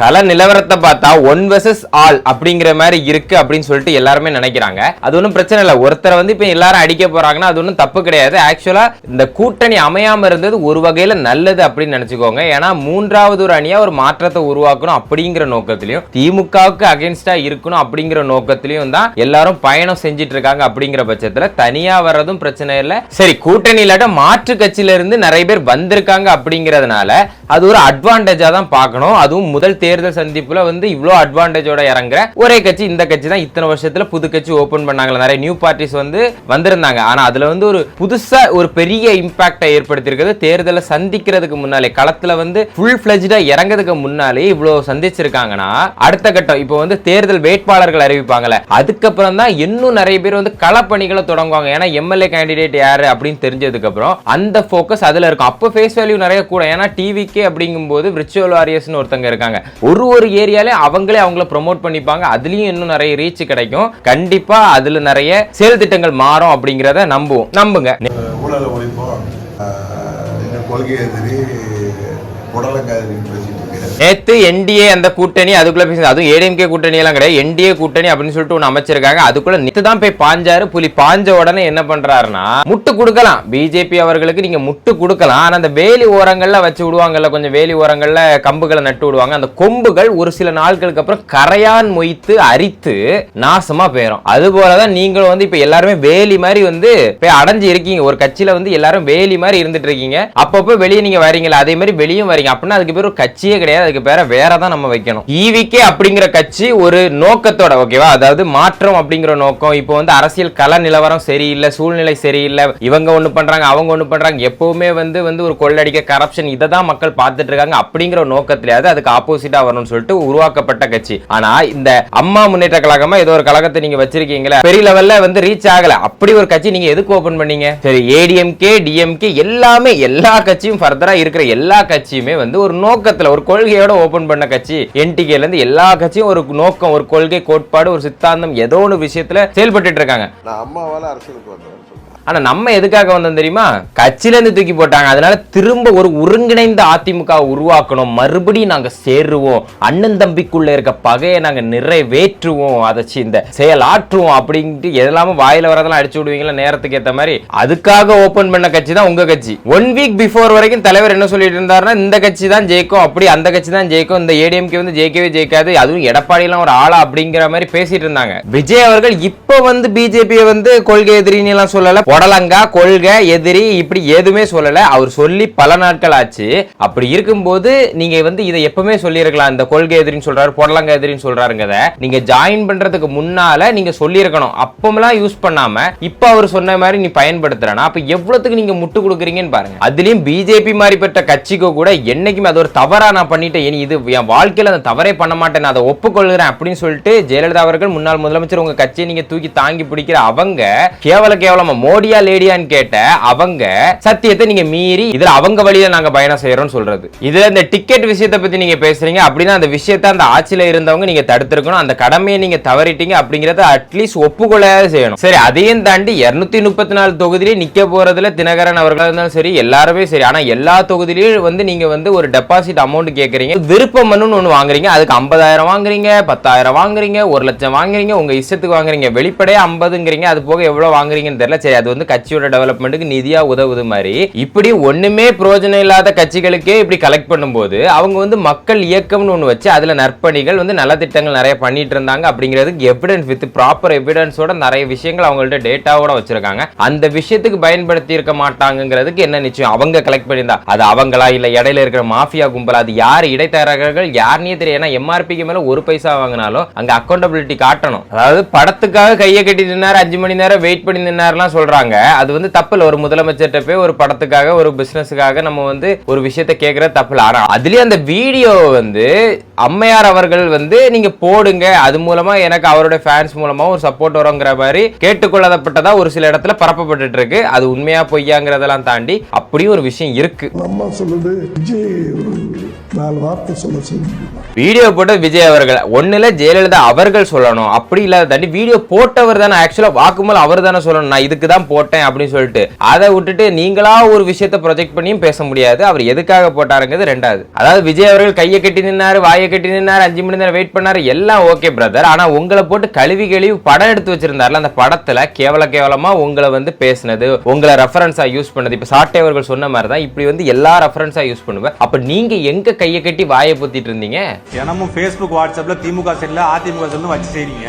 கள நிலவரத்தை பார்த்தா ஒன் வெர்சஸ் ஆல் அப்படிங்கிற மாதிரி இருக்கு அப்படின்னு சொல்லிட்டு எல்லாருமே நினைக்கிறாங்க. அது ஒன்றும் பிரச்சனை இல்லை. ஒருத்தரை வந்து இப்போ எல்லாரும் அடிக்க போறாங்கன்னா அது ஒன்றும் தப்பு கிடையாது. ஆக்சுவலா இந்த கூட்டணி அமையாம இருந்தது ஒரு வகையில நல்லது அப்படின்னு நினைச்சுக்கோங்க. ஏன்னா மூன்றாவது ஒரு அணியா ஒரு மாற்றத்தை உருவாக்கணும் அப்படிங்கிற நோக்கத்திலையும் திமுகவுக்கு அகேன்ஸ்டா இருக்கணும் அப்படிங்கிற நோக்கத்திலையும் தான் எல்லாரும் பயணம் செஞ்சிட்டு இருக்காங்க அப்படிங்கிற பட்சத்துல தனியா வர்றதும் பிரச்சனை இல்லை. சரி கூட்டணி இல்லாட்ட மாற்று கட்சியில இருந்து நிறைய பேர் வந்திருக்காங்க அப்படிங்கறதுனால அது ஒரு அட்வான்டேஜா தான் பார்க்கணும். அதுவும் முதல் தேர்தல் சந்திப்புல வந்து இவ்வளோ அட்வான்டேஜோட இறங்குற ஒரே கட்சி இந்த கட்சி தான் இத்தனை வருஷத்துல புது கட்சி ஓபன் பண்ணாங்களா நிறைய நியூ பார்ட்டிஸ் வந்து வந்திருந்தாங்க. ஆனா அதுல வந்து ஒரு புதுசா ஒரு பெரிய இம்பாக்டை ஏற்படுத்தியிருக்கிறது தேர்தலை சந்திக்கிறதுக்கு முன்னாலே. களத்துல வந்து ஃபுல் ஃபிளஜ்டா இறங்குறதுக்கு முன்னாலே இவ்வளவு சந்திச்சிருக்காங்கன்னா அடுத்த கட்டம் இப்போ வந்து தேர்தல் வேட்பாளர்கள் அறிவிப்பாங்கல்ல. அதுக்கப்புறம் தான் இன்னும் நிறைய பேர் வந்து களப்பணிகளை தொடங்குவாங்க. ஏன்னா எம்எல்ஏ கேண்டிடேட் யாரு அப்படின்னு தெரிஞ்சதுக்கு அப்புறம் அந்த ஃபோக்கஸ் அதுல இருக்கும். அப்போ ஃபேஸ் வேல்யூ நிறைய கூட. ஏன்னா டிவிக்கே அப்படிங்கும்போது விர்ச்சுவல் வாரியர்ஸ்னு ஒருத்தங்க இருக்காங்க. ஒரு ஒரு ஏரியாலே அவங்களே அவங்கள ப்ரோமோட் பண்ணிப்பாங்க. அதுலயும் இன்னும் நிறைய ரீச் கிடைக்கும். கண்டிப்பா அதுல நிறைய செயல் திட்டங்கள் மாறும் அப்படிங்கிறத நம்புவோம். நம்புங்க. கொள்கையை ஒழிப்போம் புடலங்காய் நேத்து என்டிஏ அந்த கூட்டணி அதுக்குள்ள பேசுது அதுவும் ஏடிஎம்கே கூட்டணி எல்லாம் கிடையாது. என்டிஏ கூட்டணி அப்படின்னு சொல்லிட்டு ஒன்று அமைச்சிருக்காங்க. அதுக்குள்ள நேத்து தான் போய் பாஞ்சாரு புலி பாஞ்ச உடனே என்ன பண்றாருன்னா முட்டு கொடுக்கலாம். பிஜேபி அவர்களுக்கு நீங்க முட்டு கொடுக்கலாம். ஆனா அந்த வேலி ஓரங்கள்ல வச்சு விடுவாங்கல்ல கொஞ்சம் வேலி ஓரங்கள்ல கம்புகளை நட்டு விடுவாங்க. அந்த கொம்புகள் ஒரு சில நாட்களுக்கு அப்புறம் கரையான் மொய்த்து அரித்து நாசமா போயிடும் அது போலதான் நீங்களும் வந்து இப்ப எல்லாருமே வேலி மாதிரி வந்து போய் அடைஞ்சு இருக்கீங்க. ஒரு கட்சியில வந்து எல்லாரும் வேலி மாதிரி இருந்துட்டு இருக்கீங்க. அப்பப்போ வெளியே நீங்க வரீங்களா அதே மாதிரி வெளியும் வரீங்க. அப்படின்னா அதுக்கு பேர் ஒரு கட்சியே கிடையாது. அதுக்கு பேர வேற தான் நம்ம வைக்கணும். ஈவிக்கே அப்படிங்கிற கட்சி ஒரு நோக்கத்தோட ஓகேவா அதாவது மாற்றம் அப்படிங்கிற நோக்கம். இப்போ வந்து அரசியல் கல நிலவரம் சரியில்லை சூழ்நிலை சரியில்லை. இவங்க ஒண்ணு பண்றாங்க அவங்க ஒண்ணு பண்றாங்க. எப்பவுமே வந்து வந்து ஒரு கொள்ளடிக்க கரப்ஷன் இதை தான் மக்கள் பார்த்துட்டு இருக்காங்க அப்படிங்கிற நோக்கத்திலேயாவது அதுக்கு ஆப்போசிட்டா வரணும்னு சொல்லிட்டு உருவாக்கப்பட்ட கட்சி. ஆனா இந்த அம்மா முன்னேற்ற கழகமா ஏதோ ஒரு கழகத்தை நீங்க வச்சிருக்கீங்களா பெரிய லெவல்ல வந்து ரீச் ஆகல. அப்படி ஒரு கட்சி நீங்க எதுக்கு ஓபன் பண்ணீங்க? சரி ஏடிஎம்கே டிஎம்கே எல்லாமே எல்லா கட்சியும் ஃபர்தரா இருக்கிற எல்லா கட்சியுமே வந்து ஒரு நோக்கத்துல ஒரு கொள்கையோட ஓபன் பண்ண கட்சி என்டிகேல இருந்து எல்லா கட்சியும் ஒரு நோக்கம் ஒரு கொள்கை கோட்பாடு ஒரு சித்தாந்தம் ஏதோ ஒரு விஷயத்துல செயல்பட்டு இருக்காங்க. நான் அம்மாவால அரசியலுக்கு வந்தேன் ஆனால் நம்ம எதுக்காக வந்தோம் தெரியுமா? கட்சியிலேருந்து தூக்கி போட்டாங்க. அதனால திரும்ப ஒரு ஒருங்கிணைந்த அதிமுக உருவாக்கணும். மறுபடியும் நாங்கள் சேருவோம். அண்ணன் தம்பிக்குள்ளே இருக்க பகையை நாங்கள் நிறைவேற்றுவோம். அதை இந்த செயலாற்றுவோம் அப்படின்ட்டு எதெல்லாம வாயில் வரதெல்லாம் அடிச்சு விடுவீங்களா? நேரத்துக்கு ஏற்ற மாதிரி. அதுக்காக ஓப்பன் பண்ண கட்சி தான் உங்கள் கட்சி. ஒன் வீக் பிஃபோர் வரைக்கும் தலைவர் என்ன சொல்லிட்டு இருந்தாருன்னா இந்த கட்சி தான் ஜெயிக்கும். அப்படி அந்த கட்சி தான் ஜெயிக்கும். இந்த ஏடிஎம்கே வந்து ஜெயிக்கவே ஜெயிக்காது. அதுவும் எடப்பாடியெல்லாம் ஒரு ஆளா அப்படிங்கிற மாதிரி பேசிட்டு இருந்தாங்க. விஜய் அவர்கள் இப்போ வந்து பிஜேபியை வந்து கொள்கை எதிரின்னு எல்லாம் சொல்லல. புடலங்கா கொள்கை எதிரி இப்படி எதுவுமே சொல்லல. அவர் சொல்லி பல நாட்கள் ஆச்சு. அப்படி இருக்கும்போது நீங்க வந்து இதை எப்பவுமே சொல்லியிருக்கலாம். இந்த கொள்கை எதிரின்னு சொல்றாரு புடலங்கா எதிரின்னு சொல்றாருங்கிறத. நீங்க ஜாயின் பண்றதுக்கு முன்னால நீங்க சொல்லியிருக்கணும். அப்பமெல்லாம் யூஸ் பண்ணாம இப்ப அவர் சொன்ன மாதிரி நீ பயன்படுத்துறனா அப்ப எவ்வளவுக்கு நீங்க முட்டு கொடுக்குறீங்கன்னு பாருங்க. அதுலயும் பிஜேபி மாதிரிப்பட்ட கட்சிக்கு கூட என்னைக்குமே அது ஒரு தவறா நான் பண்ணிட்டேன். இனி இது என் வாழ்க்கையில அந்த தவறே பண்ண மாட்டேன். நான் அதை ஒப்புக்கொள்கிறேன் அப்படின்னு சொல்லிட்டு ஜெயலலிதா அவர்கள் முன்னாள் முதலமைச்சர் உங்க கட்சியை நீங்க தூக்கி தாங்கி பிடிக்கிற அவங்க கேவல கேவலமா மோடியா லேடியான்னு கேட்ட அவங்க சத்தியத்தை நீங்க மீறி இதுல அவங்க வழியில நாங்க பயணம் செய்யறோம்னு சொல்றது. இதுல இந்த டிக்கெட் விஷயத்தை பத்தி நீங்க பேசுறீங்க. அப்படின்னா அந்த விஷயத்தை அந்த ஆட்சியில இருந்தவங்க நீங்க தடுத்திருக்கணும். அந்த கடமையை நீங்க தவறிட்டீங்க அப்படிங்கறத அட்லீஸ்ட் ஒப்புக்கொள்ளையாவது செய்யணும். சரி அதையும் தாண்டி இருநூத்தி முப்பத்தி நாலு தொகுதியிலே நிக்க போறதுல தினகரன் அவர்களா இருந்தாலும் சரி எல்லாருமே சரி. ஆனா எல்லா தொகுதியிலையும் வந்து நீங்க வந்து ஒரு டெபாசிட் அமௌண்ட் கேக்குறீங்க. விருப்ப மனுன்னு ஒண்ணு வாங்குறீங்க. அதுக்கு ஐம்பதாயிரம் வாங்குறீங்க பத்தாயிரம் வாங்குறீங்க ஒரு லட்சம் வாங்குறீங்க உங்க இஷ்டத்துக்கு வாங்குறீங்க. வெளிப்படையா ஐம்பதுங்கிறீங்க. அது போக எவ்வளவு வாங்குறீங்கன்னு தெரியல. சரி அது வந்து கட்சியோட டெவலப்மெண்ட்டுக்கு நிதியா உதவுது மாதிரி இப்படி ஒண்ணுமே பிரயோஜனம் இல்லாத கட்சிகளுக்கே இப்படி கலெக்ட் பண்ணும்போது அவங்க வந்து மக்கள் இயக்கம்னு ஒன்று வச்சு அதுல நற்பணிகள் வந்து நலத்திட்டங்கள் நிறைய பண்ணிட்டு இருந்தாங்க அப்படிங்கிறதுக்கு எவிடன்ஸ் வித் ப்ராப்பர் எவிடன்ஸோட நிறைய விஷயங்கள் அவங்கள்ட்ட டேட்டாவோட வச்சிருக்காங்க. அந்த விஷயத்துக்கு பயன்படுத்தி இருக்க மாட்டாங்கிறதுக்கு என்ன நிச்சயம்? அவங்க கலெக்ட் பண்ணியிருந்தா. அது அவங்களா இல்ல இடையில இருக்கிற மாஃபியா கும்பல்? அது யார்? இடைத்தரகர்கள் யாருனே தெரியும் ஏன்னா எம்ஆர்பிக்கு மேல ஒரு பைசா வாங்கினாலும் அங்க அக்கௌண்டபிலிட்டி காட்டணும். அதாவது படத்துக்காக கையை கட்டி நின்னாரு அஞ்சு மணி நேரம் வெயிட் பண்ணி நின்னாருலாம் சொல்றாங்க. அது வந்து தப்பில் ஒரு முதலமைச்சர்கிட்ட போய் ஒரு படத்துக்காக ஒரு பிசினஸுக்காக நம்ம வந்து ஒரு விஷயத்த கேட்குற தப்பில்ல. ஆனா அதுலேயும் அந்த வீடியோ வந்து அம்மையார் அவர்கள் வந்து நீங்க போடுங்க. அது மூலமா எனக்கு அவருடைய ஃபேன்ஸ் மூலமா ஒரு சப்போர்ட் வருங்கிற மாதிரி கேட்டுக்கொள்ளப்பட்டதா ஒரு சில இடத்துல பரப்பப்பட்டுட்டு இருக்கு அது உண்மையா பொய்யாங்கிறதெல்லாம் தாண்டி அப்படியும் ஒரு விஷயம் இருக்கு. நம்ம சொல்லுது நாலு வார்த்தை சொல்ல செய்ய வீடியோ போட்ட விஜய் அவர்கள் ஒண்ணுல ஜெயலலிதா அவர்கள் சொல்லணும். அப்படி இல்லாத தாண்டி வீடியோ போட்டவர் தானே ஆக்சுவலா வாக்குமூலம் அவர் தானே சொல்லணும். நான் இதுக்கு தான் போட்டேன் அப்படின்னு சொல்லிட்டு அதை விட்டுட்டு நீங்களா ஒரு விஷயத்த ப்ரொஜெக்ட் பண்ணியும் பேச முடியாது. அவர் எதுக்காக போட்டாருங்கிறது ரெண்டாவது. அதாவது விஜய் அவர்கள் கையை கட்டி நின்னாரு வாயை கட்டி நின்னாரு அஞ்சு மணி நேரம் வெயிட் பண்ணாரு எல்லாம் ஓகே பிரதர் ஆனா உங்களை போட்டு கழுவி கழுவி படம் எடுத்து வச்சிருந்தாருல அந்த படத்துல கேவல கேவலமா உங்களை வந்து பேசினது உங்களை ரெஃபரன்ஸா யூஸ் பண்ணது. இப்ப சாட்டை அவர்கள் சொன்ன மாதிரி தான் இப்படி வந்து எல்லா ரெஃபரன்ஸா யூஸ் பண்ணுவேன். அப்ப நீங்க எங்க கையை கட்டி வாயை பொத்திட்டு இருந்தீங்க? தினமும் ஃபேஸ்புக் வாட்ஸ்அப்ல திமுக செல்ல அதிமுக செல்னு வச்சு செய்றீங்க.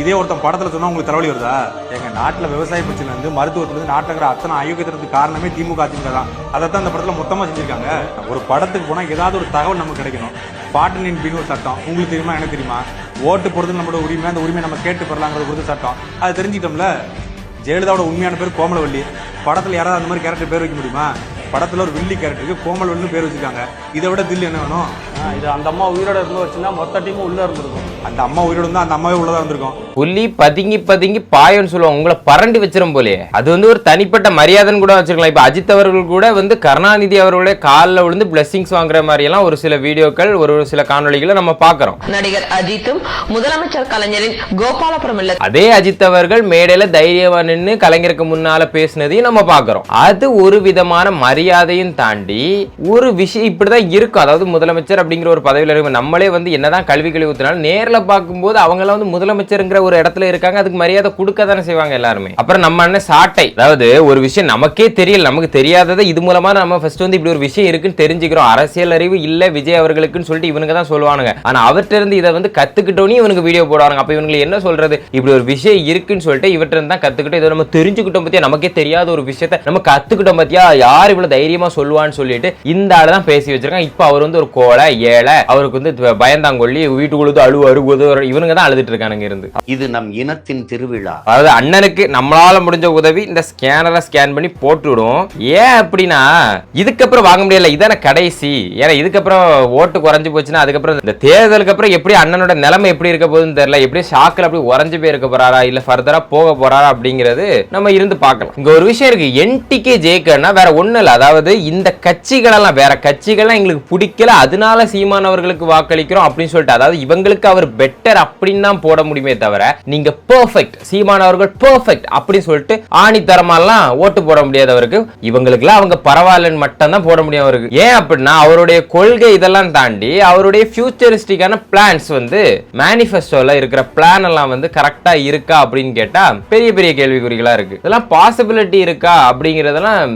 இதே ஒருத்தன் படத்துல சொன்னா உங்களுக்கு தலைவலி வருதா? எங்க நாட்டுல விவசாய பிரச்சனை இருந்து மருத்துவத்துல இருந்து நாட்டுல அத்தனை அயோக்கியத்திற்கு காரணமே திமுக அதிமுக தான். அதை தான் இந்த படத்துல மொத்தமா செஞ்சிருக்காங்க. ஒரு படத்துக்கு போனா ஏதாவது ஒரு தகவல் நமக்கு கிடைக்கணும். பாட்டனின் பின் ஒரு சட்டம். உங்களுக்கு தெரியுமா எனக்கு தெரியுமா? ஓட்டு போடுறது நம்மளோட உரிமை அந்த உரிமை நம்ம கேட்டு பெறலாங்கிறது ஒரு சட்டம். அது தெரிஞ்சுக்கிட்டோம்ல? ஜெயலலிதாவோட உண்மையான பேர் கோமலவள்ளி படத்துல யாராவது அந்த மாதிரி கேரக்டர் பேர் வைக்க முடியுமா? படத்துல ஒரு வில்லி கேரக்டருக்கு கோமல் பேர் வச்சிருக்காங்க. இதை விட தில்லி என்ன வேணும்? இது அந்த அம்மா உயிரோட இருந்து வச்சுன்னா மொத்த டீமும் உள்ள இருந்திருக்கும். அந்த அம்மா உயிரோடு இருந்தா அந்த அம்மாவே உள்ளதா இருந்திருக்கும். புலி பதுங்கி பதுங்கி பாயன்னு சொல்லுவாங்க. உங்களை பரண்டி வச்சிரும் போலயே. அது வந்து ஒரு தனிப்பட்ட மரியாதைன்னு கூட வச்சிருக்கலாம் இப்ப அஜித் அவர்கள் கூட வந்து கருணாநிதி அவர்களுடைய காலில் விழுந்து பிளெஸிங்ஸ் வாங்குற மாதிரி எல்லாம் ஒரு சில வீடியோக்கள் ஒரு ஒரு சில காணொளிகளை நம்ம பார்க்கறோம். நடிகர் அஜித்தும் முதலமைச்சர் கலைஞரின் கோபாலபுரம் இல்ல அதே அஜித் அவர்கள் மேடையில தைரியமா நின்னு கலைஞருக்கு முன்னால பேசினதையும் நம்ம பார்க்கறோம். அது ஒரு விதமான மரியாதையும் தாண்டி ஒரு விஷயம் இப்படிதான் இருக்கும். அதாவது முதலமைச்சர் அப்படிங்கிற ஒரு பதவியில் இருக்கும் நம்மளே வந்து என்னதான் கல்வி கழிவு ஊத்தினாலும் பார்க்கும்போது அவங்க வந்து முதலமைச்சருங்கிற ஒரு இடத்துல இருக்காங்க. அதுக்கு மரியாதை கொடுக்க தானே செய்வாங்க எல்லாருமே. அப்புறம் நம்ம அண்ணன் சாட்டை. அதாவது ஒரு விஷயம் நமக்கே தெரியல. நமக்கு தெரியாததை இது மூலமா நம்ம ஃபர்ஸ்ட் வந்து இப்படி ஒரு விஷயம் இருக்குன்னு தெரிஞ்சுக்கிறோம். அரசியல் அறிவு இல்ல விஜய் அவர்களுக்குன்னு சொல்லிட்டு இவனுங்க தான் சொல்லுவானுங்க. ஆனா அவர்கிட்ட இருந்து இதை வந்து கத்துக்கிட்டோனே இவனுக்கு வீடியோ போடுவாங்க அப்ப இவங்களுக்கு என்ன சொல்றது? இப்படி ஒரு விஷயம் இருக்குன்னு சொல்லிட்டு இவர்கிட்ட இருந்து தான் கத்துக்கிட்டோம். இதை நம்ம தெரிஞ்சுக்கிட்டோம் பத்தியா? நமக்கே தெரியாத ஒரு விஷயத்த நம்ம கத்துக்கிட்டோம் பத்தியா? யார் இவ்வளவு தைரியமா சொல்லுவான்னு சொல்லிட்டு இந்த ஆள் தான் பேசி வச்சிருக்காங்க. இப்ப அவர் வந்து ஒரு கோலை ஏழை அவருக்கு வந்து பயந்தாங்கொல்லி வீட்டுக்குள்ளது அழுவாரு உதவு இவனுங்க தான் அழுதுட்டு இருக்கானுங்க இருந்து. இது நம் இனத்தின் திருவிழா. அதாவது அண்ணனுக்கு நம்மளால முடிஞ்ச உதவி இந்த ஸ்கேனரை ஸ்கேன் பண்ணி போட்டு விடுவோம் ஏன் அப்படின்னா இதுக்கப்புறம் வாங்க முடியல. இதான கடைசி. ஏன்னா இதுக்கப்புறம் ஓட்டு குறைஞ்சு போச்சுன்னா அதுக்கப்புறம் இந்த தேர்தலுக்கு அப்புறம் எப்படி அண்ணனோட நிலைமை எப்படி இருக்க போகுதுன்னு தெரியல. எப்படி ஷாக்கில் அப்படி உறைஞ்சு போய் இருக்க போறாரா இல்ல ஃபர்தரா போக போறாரா அப்படிங்கிறது நம்ம இருந்து பார்க்கலாம். இங்க ஒரு விஷயம் இருக்கு. என்டிகே ஜெயிக்கன்னா வேற ஒண்ணு இல்ல. அதாவது இந்த கட்சிகளெல்லாம் வேற கட்சிகள்லாம் எங்களுக்கு பிடிக்கல. அதனால சீமானவர்களுக்கு வாக்களிக்கிறோம் அப்படின்னு சொல்லிட்டு அதாவது இவங்களுக்கு அவர் பெட்டர் அப்படின்னு தான் போட முடியுமே தவிர நீங்க பெர்ஃபெக்ட் சீமானவர்கள் பெர்ஃபெக்ட் அப்படின்னு சொல்லிட்டு ஆணித்தரமாலாம் ஓட்டு போட முடியாது அவருக்கு. இவங்களுக்குலாம் அவங்க பரவாயில்லன்னு மட்டும் தான் போட முடியும் அவருக்கு. ஏன் அப்படின்னா அவருடைய கொள்கை இதெல்லாம் தாண்டி அவருடைய ஃபியூச்சரிஸ்டிக்கான பிளான்ஸ் வந்து மேனிஃபெஸ்டோல இருக்கிற பிளான் எல்லாம் வந்து கரெக்டா இருக்கா அப்படின்னு கேட்டா பெரிய பெரிய கேள்விக்குறிகளா இருக்கு. இதெல்லாம் பாசிபிலிட்டி இருக்கா அப்படிங்கறதெல்லாம்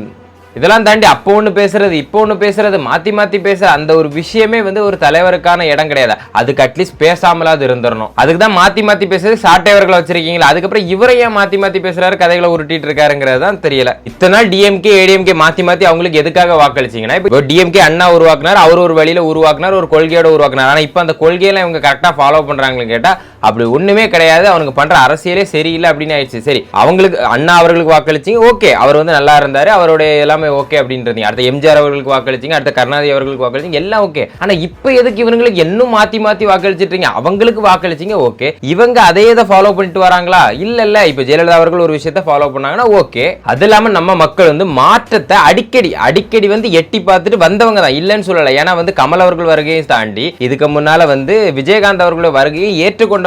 இதெல்லாம் தாண்டி அப்போ ஒன்று பேசுறது இப்போ ஒன்று பேசுறது மாத்தி மாத்தி பேச அந்த ஒரு விஷயமே வந்து ஒரு தலைவருக்கான இடம் கிடையாது. அதுக்கு அட்லீஸ்ட் பேசாமலாவது இருந்துடணும் அதுக்கு தான் மாற்றி மாற்றி பேசுறது சாட்டையவர்களை வச்சிருக்கீங்களா? அதுக்கப்புறம் இவரை ஏன் மாற்றி மாற்றி பேசுறாரு கதைகளை உருட்டிட்டு இருக்காருங்கிறது தான் தெரியல. இத்தனை நாள் டிஎம்கே ஏடிஎம்கே மாற்றி மாற்றி அவங்களுக்கு எதுக்காக வாக்களிச்சீங்கன்னா இப்போ டிஎம்கே அண்ணா உருவாக்குனார் அவர் ஒரு வழியில் உருவாக்குனார் ஒரு கொள்கையோட உருவாக்குனார். ஆனா இப்போ அந்த கொள்கையெல்லாம் இவங்க கரெக்டா ஃபாலோ பண்ணுறாங்கன்னு கேட்டா அப்படி ஒண்ணுமே கிடையாது. அவனுக்கு பண்ற அரசியலே சரியில்லை அப்படின்னு ஆயிடுச்சு. சரி அவங்களுக்கு அண்ணா அவர்களுக்கு வாக்களிச்சிங்க. ஓகே அவர் வந்து நல்லா இருந்தாரு. அவருடைய எல்லாமே ஓகே அப்படின்றீங்க அடுத்த எம்ஜிஆர் அவர்களுக்கு வாக்களிச்சிங்க. அடுத்த கருணாநிதி அவர்களுக்கு வாக்களிச்சிங்க. எல்லாம் ஓகே. ஆனா இப்போ எதுக்கு இவங்களுக்கு இன்னும் மாத்தி மாத்தி வாக்களிச்சிட்டீங்க அவங்களுக்கு வாக்களிச்சீங்க ஓகே. இவங்க அதே இதை ஃபாலோ பண்ணிட்டு வராங்களா? இல்ல இல்ல. இப்ப ஜெயலலிதா அவர்கள் ஒரு விஷயத்தை ஃபாலோ பண்ணாங்கன்னா ஓகே. அது இல்லாம நம்ம மக்கள் வந்து மாற்றத்தை அடிக்கடி அடிக்கடி வந்து எட்டி பார்த்துட்டு வந்தவங்க தான். இல்லைன்னு சொல்லல. ஏன்னா வந்து கமல் அவர்கள் வருகையும் தாண்டி இதுக்கு முன்னால வந்து விஜயகாந்த் அவர்களோட வருகையை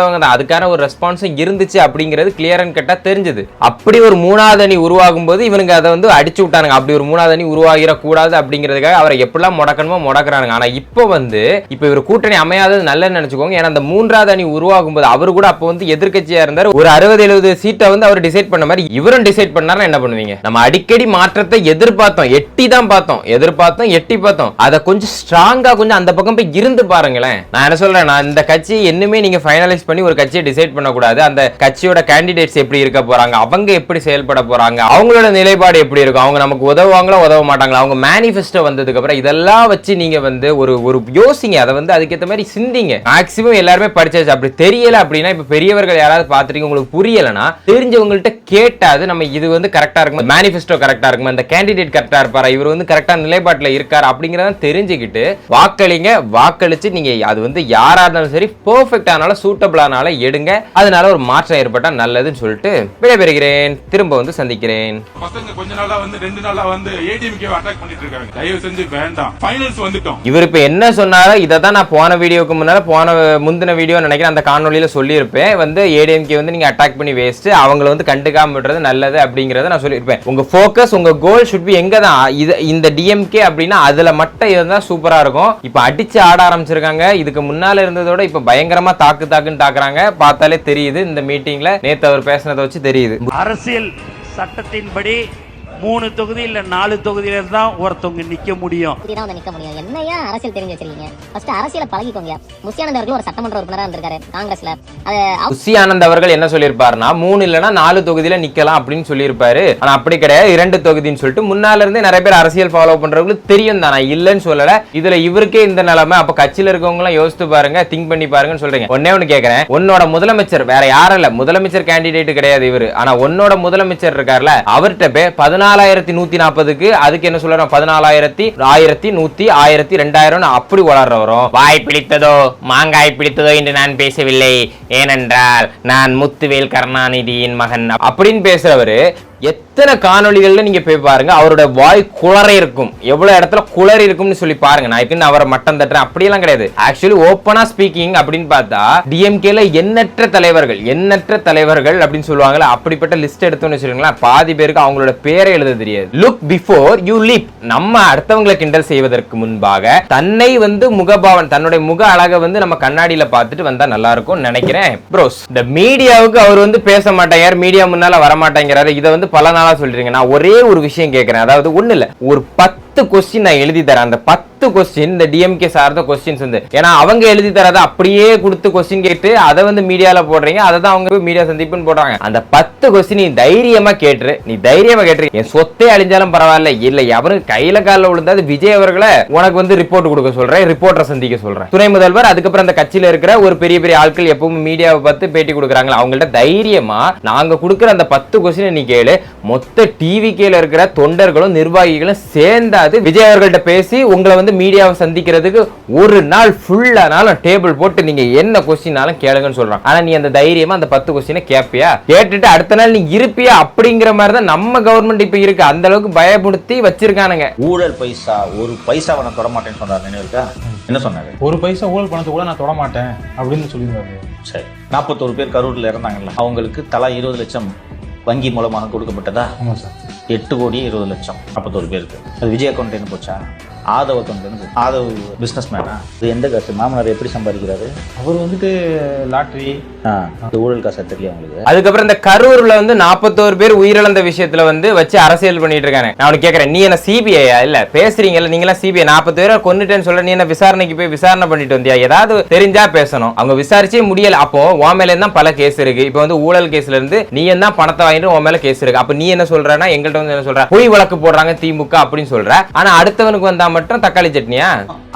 ஏற்றுக்கொண்டவங்க தான். அதுக்கான ஒரு ரெஸ்பான்ஸும் இருந்துச்சு அப்படிங்கிறது கிளியர் அண்ட் கட்டாக தெரிஞ்சது. அப்படி ஒரு மூணாவது அணி உருவாகும் போது இவனுங்க அதை வந்து அடிச்சு விட்டானுங்க. அப்படி ஒரு மூணாவது அணி உருவாகிடக்கூடாது அப்படிங்கிறதுக்காக அவரை எப்படிலாம் முடக்கணுமோ முடக்கிறானுங்க. ஆனால் இப்போ வந்து இப்போ இவர் கூட்டணி அமையாதது நல்லதுன்னு நினச்சிக்கோங்க. ஏன்னா அந்த மூன்றாவது அணி உருவாகும் போது அவர் கூட அப்போ வந்து எதிர்கட்சியாக இருந்தார். ஒரு அறுபது எழுபது சீட்டை வந்து அவர் டிசைட் பண்ண மாதிரி இவரும் டிசைட் பண்ணாருன்னா என்ன பண்ணுவீங்க? நம்ம அடிக்கடி மாற்றத்தை எதிர்பார்த்தோம். எட்டி தான் பார்த்தோம். எதிர்பார்த்தோம் எட்டி பார்த்தோம். அதை கொஞ்சம் ஸ்ட்ராங்காக கொஞ்சம் அந்த பக்கம் போய் இருந்து பாருங்களேன். நான் என்ன சொல்கிறேன் நான் இந்த கட்சி என்னமே நீங்கள் ஃபைனலைஸ் பண்ணி ஒரு கட்சியை டிசைட் பண்ணக்கூடாது. அந்த கட்சியோட கேண்டிடேட்ஸ் எப்படி இருக்க போறாங்க அவங்க எப்படி செயல்பட போறாங்க அவங்களோட நிலைப்பாடு எப்படி இருக்கும் அவங்க நமக்கு உதவுவாங்களா உதவ மாட்டாங்களா அவங்க மேனிஃபெஸ்டோ வந்ததுக்கு அப்புறம் இதெல்லாம் வச்சு நீங்க வந்து ஒரு ஒரு யோசிங்க. அதை வந்து அதுக்கேற்ற மாதிரி சிந்திங்க. மேக்சிமம் எல்லாருமே படிச்சாச்சு. அப்படி தெரியல அப்படின்னா இப்ப பெரியவர்கள் யாராவது பாத்துருக்கீங்க உங்களுக்கு புரியலனா தெரிஞ்சவங்கள்ட்ட கேட்டாது நம்ம இது வந்து கரெக்டா இருக்குமா மேனிஃபெஸ்டோ கரெக்டா இருக்குமா இந்த கேண்டிடேட் கரெக்டா இருப்பாரா இவர் வந்து கரெக்டா நிலைப்பாட்டுல இருக்காரு அப்படிங்கறத தெரிஞ்சுக்கிட்டு வாக்களிங்க. வாக்களிச்சு நீங்க அது வந்து யாரா இருந்தாலும் சரி பெர்ஃபெக்டானால சூட்டபிளானால எடுங்க. அதனால ஒரு மாற்றம் ஏற்பட்டா நல்லதுன்னு சொல்லிட்டு விடைபெறுகிறேன். திரும்ப வந்து சந்திக்கிறேன். பசங்க கொஞ்ச நாளா வந்து ரெண்டு நாளா வந்து ஏடிஎம்கே அட்டாக் பண்ணிட்டு இருக்காங்க. தயவு செஞ்சு வேண்டாம். ஃபைனல்ஸ் வந்துட்டோம். இவர் இப்ப என்ன சொன்னாரோ இதை தான் நான் போன வீடியோக்கு முன்னால போன முந்தின வீடியோ நினைக்கிறேன் அந்த காணொலியில சொல்லியிருப்பேன். வந்து ஏடிஎம்கே வந்து நீங்க அட்டாக் பண்ணி வேஸ்ட் அவங்கள வந்து கண்டுக்காம விடுறது நல்லது அப்படிங்கறத நான் சொல்லியிருப்பேன். உங்க ஃபோக்கஸ் உங்க கோல் ஷுட் பி எங்க தான் இது இந்த டிஎம்கே அப்படின்னா அதுல மட்டும் இருந்தா சூப்பரா இருக்கும். இப்ப அடிச்சு ஆட ஆரம்பிச்சிருக்காங்க. இதுக்கு முன்னால இருந்ததோட இப்ப பயங்கரமா தாக்கு தாக்குன்னு பாக்குறாங்க பார்த்தாலே தெரியுது. இந்த மீட்டிங்ல நேத்து அவர் பேசினதை வச்சு தெரியுது. அரசியல் சட்டத்தின்படி மூணு தொகுதி இல்ல நாலு தொகுதியில தான் ஒருத்தவங்க நிக்க முடியும். வந்து நிக்க முடியும். என்னையா அரசியல் தெரிஞ்சு வச்சிருக்கீங்க? ஃபர்ஸ்ட் அரசியல பழகிக்கோங்க. முசியானந்த அவர்கள் ஒரு சட்டமன்ற உறுப்பினரா இருந்திருக்காரு காங்கிரஸ்ல. ஆனந்த் அவர்கள் என்ன சொல்லியிருப்பாருன்னா மூணு இல்லைன்னா நாலு தொகுதியில நிக்கலாம் அப்படின்னு சொல்லியிருப்பாரு. ஆனா அப்படி கிடையாது. இரண்டு தொகுதின்னு சொல்லிட்டு முன்னால இருந்தே நிறைய பேர் அரசியல் ஃபாலோ பண்றவங்களுக்கு தெரியும் தான். நான் இல்லைன்னு சொல்லல. இதுல இவருக்கே இந்த நிலைமை. அப்ப கட்சியில இருக்கவங்க எல்லாம் யோசித்து பாருங்க திங்க் பண்ணி பாருங்கன்னு சொல்றீங்க. ஒன்னே ஒண்ணு கேக்குறேன். உன்னோட முதலமைச்சர் வேற யாரும் இல்ல. முதலமைச்சர் கேண்டிடேட் கிடையாது இவரு. ஆனா உன்னோட முதலமைச்சர் இருக்கார்ல அவர்கிட்ட போய் பதினாலாயிரத்தி நூத்தி நாற்பதுக்கு அதுக்கு என்ன சொல்றோம் பதினாலாயிரத்தி ஆயிரத்தி நூத்தி ஆயிரத்தி ரெண்டாயிரம் அப்படி வளர்றவரும் வாய் பிடித்ததோ மாங்காய் பிடித்ததோ என்று நான் பேசவில்லை. ஏனென்றால் நான் முத்துவேல் கருணாநிதியின் மகன். அப்படின்னு பேசுறவரு எத்தனை காணொலிகளில் நீங்கள் போய் பாருங்கள் அவரோட வாய் குளறி இருக்கும். எவ்வளோ இடத்துல குளறி இருக்கும்னு சொல்லி பாருங்க. நான் இதுக்குன்னு அவரை மட்டம் தட்டுறேன். அப்படியெல்லாம் கிடையாது. ஆக்சுவலி ஓப்பனாக ஸ்பீக்கிங் அப்படின்னு பார்த்தா டிஎம்கேல எண்ணற்ற தலைவர்கள் எண்ணற்ற தலைவர்கள் அப்படின்னு சொல்லுவாங்களா அப்படிப்பட்ட லிஸ்ட் எடுத்தோம்னு வச்சுக்கோங்களேன் பாதி பேருக்கு அவங்களோட பேரை எழுத தெரியாது. லுக் பிஃபோர் யூ லீப் நம்ம அடுத்தவங்களை கிண்டல் செய்வதற்கு முன்பாக தன்னை வந்து முகபாவன் தன்னுடைய முக அழகை வந்து நம்ம கண்ணாடியில் பார்த்துட்டு வந்தால் நல்லா இருக்கும்னு நினைக்கிறேன். ப்ரோஸ் இந்த மீடியாவுக்கு அவர் வந்து பேச மாட்டேங்கிறார் மீடியா முன்னால் வரமாட்டேங்கிறாரு? இதை வந்து பல நாளாக சொல்கிறீங்க நான் ஒரே ஒரு விஷயம் கேட்குறேன் அதாவது ஒண்ணு இல்ல ஒரு பத்து பத்து கொஸ்டின் நான் எழுதி தரேன். அந்த பத்து கொஸ்டின் இந்த டிஎம்கே சார்ந்த கொஸ்டின்ஸ் வந்து. ஏன்னா அவங்க எழுதி தரத அப்படியே கொடுத்து கொஸ்டின் கேட்டு அதை வந்து மீடியால போடுறீங்க. அதை தான் அவங்க மீடியா சந்திப்புன்னு போடுறாங்க. அந்த பத்து கொஸ்டின் நீ தைரியமா கேட்டுரு. நீ தைரியமா கேட்டுரு. என் சொத்தே அழிஞ்சாலும் பரவாயில்ல. இல்ல எவரும் கையில காலில் விழுந்தாது விஜய் அவர்களை உனக்கு வந்து ரிப்போர்ட் கொடுக்க சொல்றேன். ரிப்போர்ட்டரை சந்திக்க சொல்றேன். துணை முதல்வர் அதுக்கப்புறம் அந்த கட்சியில இருக்கிற ஒரு பெரிய பெரிய ஆட்கள் எப்பவும் மீடியாவை பார்த்து பேட்டி கொடுக்குறாங்களா? அவங்கள்ட்ட தைரியமா நாங்க கொடுக்குற அந்த பத்து கொஸ்டின் நீ கேளு. மொத்த டிவி கீழ இருக்கிற தொண்டர்களும் நிர்வாகிகளும் சேர்ந்தாது விஜய் அவர்கள்ட்ட பேசி உங்களை வந்து மீடியாவை சந்திக்கிறதுக்கு ஒரு நாள் ஃபுல்லானாலும் டேபிள் போட்டு நீங்க என்ன கொஸ்டினாலும் கேளுங்கன்னு சொல்றான் ஆனா நீ அந்த தைரியமா அந்த பத்து கொஸ்டினை கேட்பியா கேட்டுட்டு அடுத்த நாள் நீ இருப்பியா? அப்படிங்கிற மாதிரி தான் நம்ம கவர்மெண்ட் இப்ப இருக்கு. அந்த அளவுக்கு பயப்படுத்தி வச்சிருக்கானுங்க. ஊழல் பைசா ஒரு பைசாவை நான் தொட மாட்டேன்னு சொன்னார் நினைவுக்கா என்ன சொன்னாரு? ஒரு பைசா ஊழல் பணத்தை கூட நான் தொட மாட்டேன் அப்படின்னு சொல்லியிருந்தாரு. சரி. நாற்பத்தோரு பேர் கரூர்ல இறந்தாங்கல்ல. அவங்களுக்கு தலா இருபது லட்சம் வங்கி மூலமாக கொடுக்கப்பட்டதா? ஆமா சார். எட்டு கோடி இருபது லட்சம். நாற்பத்தோரு பேருக்கு. அது விஜய் அக்கௌண்ட் போச்சா? ஆதவ் அக்கௌண்ட் ஆதவ் பிசினஸ் மேனா இது எந்த காசு மாமனார் எப்படி சம்பாதிக்கிறாரு? அவர் வந்துட்டு லாட்ரி ஊழல் காசா தெரியல உங்களுக்கு? அதுக்கப்புறம் இந்த கரூர்ல வந்து நாற்பத்தோரு பேர் உயிரிழந்த விஷயத்துல வந்து வச்சு அரசியல் பண்ணிட்டு இருக்காங்க நான் உனக்கு கேக்குறேன் நீ என்ன சிபிஐயா இல்ல பேசுறீங்கல்ல நீங்க எல்லாம் சிபிஐ நாற்பது பேரை கொன்னுட்டேன்னு சொல்ல நீ என்ன விசாரணைக்கு போய் விசாரணை பண்ணிட்டு வந்தியா? ஏதாவது தெரிஞ்சா பேசணும். அவங்க விசாரிச்சே முடியல. அப்போ உன் மேல தான் பல கேஸ் இருக்கு. இப்போ வந்து ஊழல் கேஸ்ல இருந்து நீ என்ன பணத்தை வாங்கிட்டு உன் மேல கேஸ் இருக்கு? அப்ப நீ என்ன சொல்றனா எங்கள்கிட்ட வந்து என்ன சொல்ற? பொய் வழக்கு போடுறாங்க திமுக அப்படின்னு சொல்ற. ஆனா அடுத்தவனுக்கு வந்தா மட்டும் தக்காளி சட்னியா?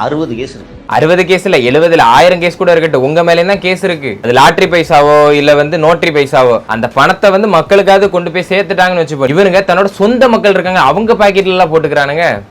அறுபது கேஸ் இருக்கு. அறுபது கேஸில் இல்ல எழுபதுல ஆயிரம் கேஸ் கூட இருக்கட்டும். உங்க மேலே தான் கேஸ் இருக்கு. அது லாட்ரி பைசாவோ இல்ல வந்து நோட்ரி பைசாவோ அந்த பணத்தை வந்து மக்களுக்காவது கொண்டு போய் சேர்த்துட்டாங்கன்னு வச்சுப்போம் இவனுங்க தன்னோட சொந்த மக்கள் இருக்காங்க. அவங்க பாக்கெட்ல எல்லாம் போட்டுக்கிறானுங்க.